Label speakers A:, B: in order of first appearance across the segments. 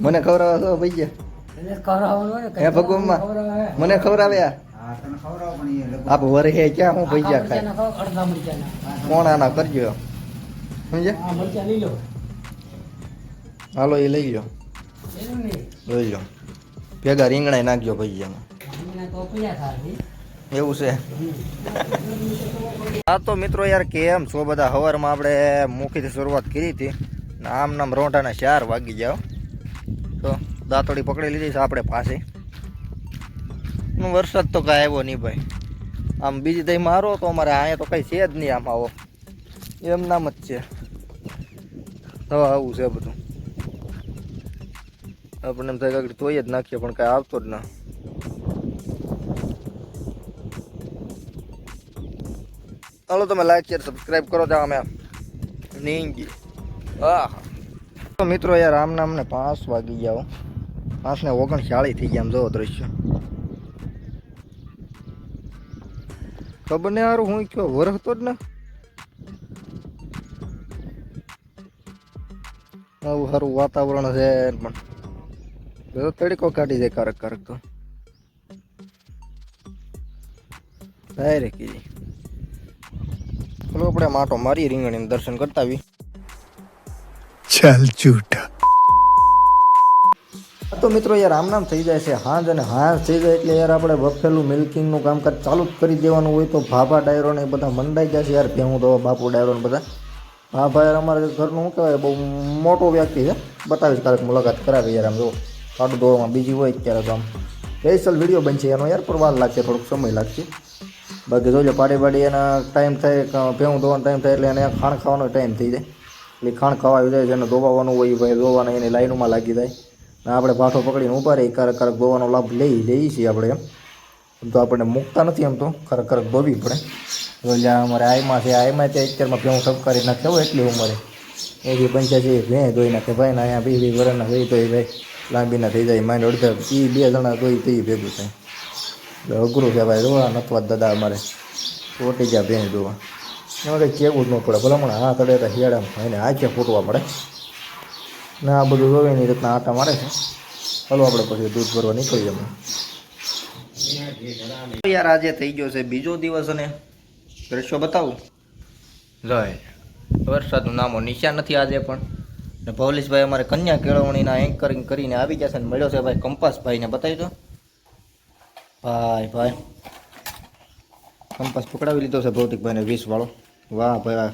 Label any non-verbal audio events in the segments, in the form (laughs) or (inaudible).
A: મને ખવડાવો
B: તો ભાઈ ગયા.
A: હે ભગવાનમાં. મને ખવડાવ્યા આપ વરહે ક્યાં હું ભૈયા ખાય કોણ આના કરજો. સમજ્યા?
B: આ મરચાં લઈ લો.
A: હાલો એ લઈ લો લઈ લો ભેગા રીંગણા નાખજો ભૈયામાં. એવું છે. હા તો મિત્રો યાર કેમ છો બધા? સવારમાં આપણે મુખીથી શરૂઆત કરી હતી. આમ નામ રોંઢાના ચાર વાગી જાવ તો દાંતોડી પકડી લીધી છે આપણે પાસે વરસાદ તો કાંઈ આવ્યો નહીં ભાઈ. આમ બીજી દઈ મારો તો અમારે અહીંયા તો કંઈ છે જ નહીં આમ આવો. એમ નામ જ છે. હવે આવું છે બધું. આપણને એમ થાય કે તોય જ નાખીએ, પણ કાંઈ આવતો જ ના. ચાલો તમે લાઈક શેર સબસ્ક્રાઈબ કરો તો અમે. નીંગી. તો મિત્રો, યાર, આમ નામ ને પાંચ વાગી જાઓ પાંચ ને ઓગણચાળીસ થઈ ગયા આમ જોવો દ્રશ્ય. ખબર ને યાર હું કયો વરસતો જ ને? આવું સારું વાતાવરણ છે પણ. તડકો કાઢી દે કારક કારક તો. ડાયરેક્ટ કીધી. ચલો આપણે માટો મારી રીંગણીનું દર્શન કરતા આવી
C: ચાલ જૂઠા.
A: તો મિત્રો યાર આમ નામ થઈ જાય છે, હાંજ અને હાંજ થઈ જાય એટલે યાર આપણે વફેલું મિલ્કિંગનું કામકાજ ચાલુ જ કરી દેવાનું હોય તો ભાભા ડાયરો ને બધા મંડાઈ જાય છે યાર ભેહું તો બાપુ ડાયરો ને બધા. ભાભા યાર અમારે ઘરનું શું કહેવાય, બહુ મોટો વ્યક્તિ છે. બતાવીશ ક્યારેક મુલાકાત કરાવી યાર આમ જો કાઢું ધોવામાં બીજી હોય ક્યારેક આમ. સ્પેશિયલ વીડિયો બનશે એનો યાર, પણ વાર લાગશે, થોડોક સમય લાગશે. બાકી જોજો પાડી પાડી એના ટાઈમ થાય ભેહું ધોવાનો ટાઈમ થાય એટલે એને ખાણ ખાવાનો ટાઈમ થઈ જાય. એટલે ખાણ ખાવા આવી જાય જેને ધોવાનું હોય ભાઈ ધોવાના એની લાઈનમાં લાગી જાય. ને આપણે પાઠો પકડીને ઊભા રહી ક્યારેક ક્યારેક ધોવાનો લાભ લઈ લઈએ છીએ આપણે એમ. તો આપણને મૂકતા નથી એમ તો ખરેખ ખરેક ધોવી પડે. તો જ્યાં અમારે આઈમાં છે આઈમાં તે અત્યારમાં ભેહું સબકારી નાખે હોય એટલી ઉંમરે. એથી પંચ્યાસી ભે ધોઈ નાખે. ભાઈ ના અહીંયા વીસ વર્ષના ધોઈ ધોઈ ભાઈ લાંબીના થઈ જાય. માઇન્ડ અડધા એ બે જણા ધોઈ તો એ ભેગું થાય. એટલે અઘરું છે ભાઈ ધોવા નથવા દાદા અમારે. ચોટી ગયા ભેં જોવા એમાં કંઈ કહેવું જ ન પડે. ભલામણ હાથ અડે તો હિયાડા એને આંખે ફૂટવા પડે ને આ બધું જોવે એની રીતના આટા મારે છે. ચાલો આપણે પછી દૂધ ભરવા નીકળીએ અમે યાર આજે થઈ ગયો છે બીજો દિવસ અને દ્રશ્યો બતાવું. જાય વરસાદનું નામો નિશાન નથી આજે પણ. ને ભવલેશભાઈ અમારે કન્યા કેળવણીના એન્કરિંગ કરીને આવી ગયા છે ને મળ્યો છે ભાઈ કંપાસભાઈને બતાવી દો. ભાઈ ભાઈ. કંપાસ પકડાવી લીધો છે ભૌતિકભાઈને વીસ વાળો. વાહ ભાઈ વાહ.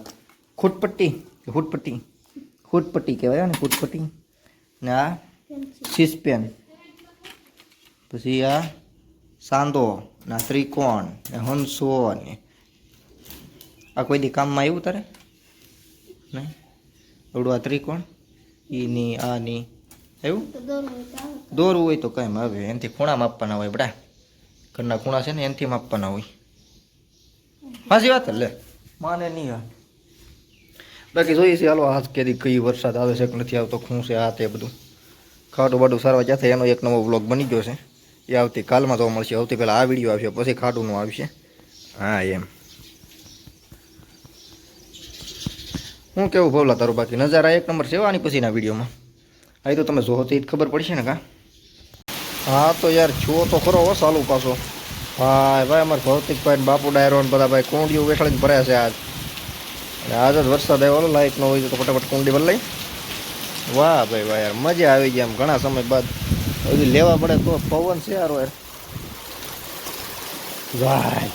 A: ખૂટપટ્ટી હુટપટ્ટી ખૂટપટ્ટી. ખૂટપટ્ટી કહેવાય ને ખૂટપટ્ટી. ને આ સિસ્પેન પછી આ સાંદો ને આ ત્રિકોણ ને હંસો ને આ કોઈ દી કામમાં આવ્યું તારે? નહીં એવડું આ ત્રિકોણ? ઈની આની આવ્યું? દોરવું હોય તો કાંઈ આવે એનાથી ખૂણા માપવાના હોય બડા. ઘરના ખૂણા છે ને એનાથી માપવાના હોય. હાજી વાત લે. માને નહીં બાકી જોઈએ છે હાલો આજ કેદી કઈ વરસાદ આવે છે કે નથી આવતો, શું છે આ તે બધું. ખાટું બાટું સારવા જશે એનો એક નવો બ્લોગ બની ગયો છે. એ આવતી કાલમાં જોવા મળશે. આવતી પહેલાં આ વીડિયો આવશે, પછી ખાટુંનું આવશે. હા, એમ. હું કેવું ભવલા તારું બાકી? નજારા એક નંબર છે હો આની પછીના વિડીયોમાં અહીં તો તમે જોવો તો એ ખબર પડશે ને કા? હા, તો યાર છો તો ખરો હો, સાલું પાછો. ભાઈ ભાઈ અમારે ભૌતિકભાઈ બાપુ ડાયરો બધા ભાઈ કુંડીઓ વેઠાડીને ભર્યા છે આજ. અને આજ જ વરસાદ આવ્યો લાઇટ ન હોય તો ફટાફટ કુંડી બદલાઈ વાહ ભાઈ વાહ યાર મજા આવી ગઈ આમ ઘણા સમય બાદ. હજી લેવા પડે તો પવન છે યાર યાર. ભાઈ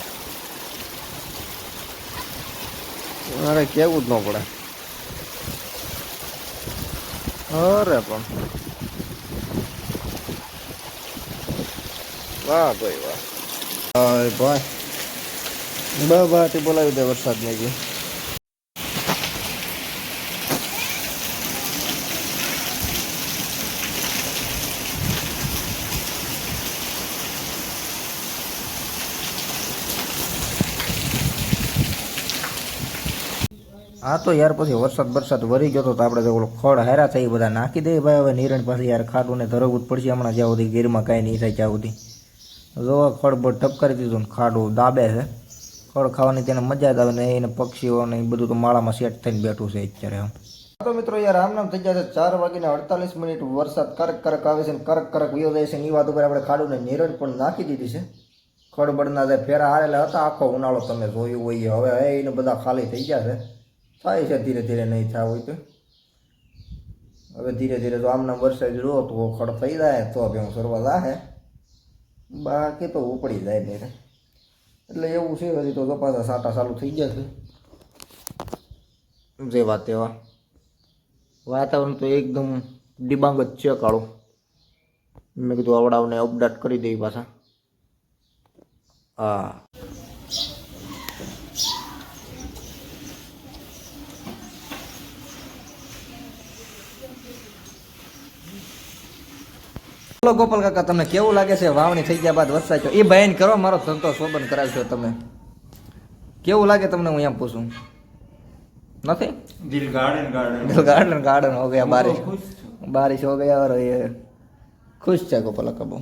A: અરે કેવું જ ન પડે. અરે પણ. વાહ ભાઈ વાહ. ભાઈ. ભાઈ બોલાવી દે વરસાદ ને ગઈ હા તો યાર પછી વરસાદ વરસાદ વરી ગયો તો આપણે ઓલો ખડ હારા થઈ બધા નાખી દે ભાઈ. હવે નિરણ પાસે યાર ખાટું ને ધરવું જ પડશે હમણાં જ્યાં સુધી ગીરમાં કાંઈ નહીં થાય ત્યાં સુધી. જો ખડ બળ ટપકારી દીધું ને ખાડું દાબે છે. ખડ ખાવાની તેને મજા જ આવે ને એને પક્ષીઓ ને એ બધું તો માળામાં સેટ થઈને બેઠું છે અત્યારે આમ તો મિત્રો યાર આમ નામ થઈ જશે ચાર વાગીને અડતાલીસ મિનિટ. વરસાદ કરક કરક આવે છે ને કરક કરક વયો જાય છે ને એ વાત ઉપર આપણે ખાડુને નીરજ પણ નાખી દીધી છે. ખડબડના જે ફેરા હારેલા હતા, આખો ઉનાળો તમે જોયું હોય હવે હવે એને બધા ખાલી થઈ ગયા છે. થાય છે ધીરે ધીરે, નહીં થયા હોય તો. હવે ધીરે ધીરે જો આમના વરસાદ રહો તો ખડ થઈ જાય, તો ભેવું સરવા બાકી તો ઉપડી જાય ને એટલે એવું છે, હજી તો કપાસા સાટા ચાલુ થઈ ગયા છે. જે વાત તેવા. વાતાવરણ તો એકદમ ડિબાંગ જ છે કાળું. મેં કીધું આવડાવને અપડેટ કરી દઈ પાછા. હા. બોલો ગોપાલ કાકા તમને કેવું લાગે છે વાવણી થઈ ગયા બાદ વરસાદ થયો? એ બહેન કરો મારો ધંધો શોભન કરાવશો તમે કેવું લાગે તમને હું એમ પૂછું નથી
D: દિલ ગાર્ડન ગાર્ડન
A: गार्डन गार्डन हो गया बारिश बारिश हो गया और ये ખુશ છે ગોપાલ કાકા બહુ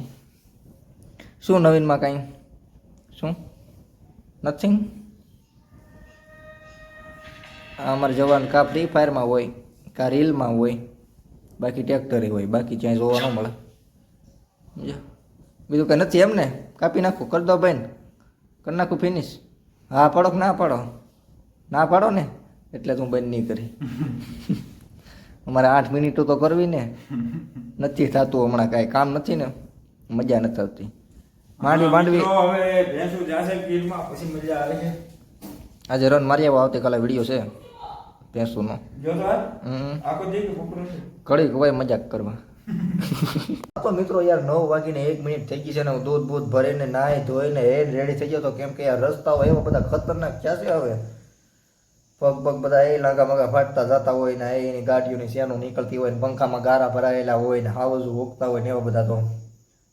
A: શું નવીનમાં કાંઈ શું નથિંગ અમારા જવાન કા ફ્રી ફાયરમાં હોય કા રીલમાં હોય બાકી ટ્રેક્ટરે હોય બાકી ક્યાંય જોવા ન મળે બીજું કંઈ નથી એમ ને. કાપી નાખું. કરી દો બેન કરી નાખું ફિનિશ હા પાડો કે ના પાડો? ના પાડો ને? એટલે તું બંધ નહીં કરી. (laughs) અમારે આઠ મિનિટો તો કરવી ને. નથી થતું હમણાં કાંઈ. કામ નથી ને. મજા નથી આવતી. માંડવી માંડવી.
D: હવે ભેંસું જાશે ગીરમાં. પછી મજા આવે છે.
A: આજે રન મારી આવો આવતીકાલે વીડિયો છે. ભેંસુનો
D: જો તો આખો દી કે બપોર
A: કવાય મજાક કરવા. (laughs) તો મિત્રો યાર નવ વાગીને એક મિનિટ થઈ ગઈ છે ને હું દૂધ બૂધ ભરીને નાહી ધોઈને હેડ રેડી થઈ ગયો તો કેમ કે યાર રસ્તાઓ એવા બધા ખતરનાક ક્યાં છે હવે? પગ પગ બધા એ લાંગા માંગા ફાટતા જતા હોય ને એની ગાડીઓની શેનું નીકળતી હોય ને પંખામાં ગારા ભરાયેલા હોય ને હાવજુ ઉગતા હોય ને એવા બધા તો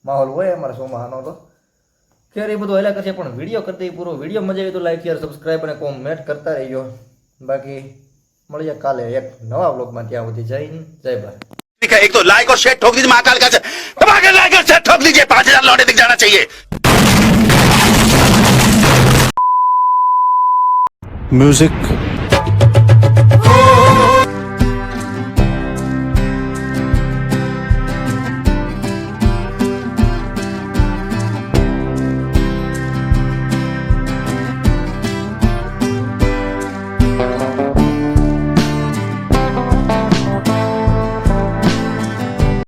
A: માહોલ હોય અમારા સોમાહાનો તો. ખેર એ બધું હેલા કરશે પણ વીડિયો કરતી પૂરો. વીડિયો મજા આવી તો લાઈક શેર સબસ્ક્રાઈબ અને કોમેન્ટ કરતા રહીજો. બાકી મળીએ કાલે એક નવા બ્લોગમાં ત્યાં સુધી જય જય
C: ભાઈ एक तो लाइक और शेयर ठोक दीजिए महाकाल का दबा लाइक और शेयर ठोक दीजिए पांच हजार लौटे दिख जाना चाहिए
E: म्यूजिक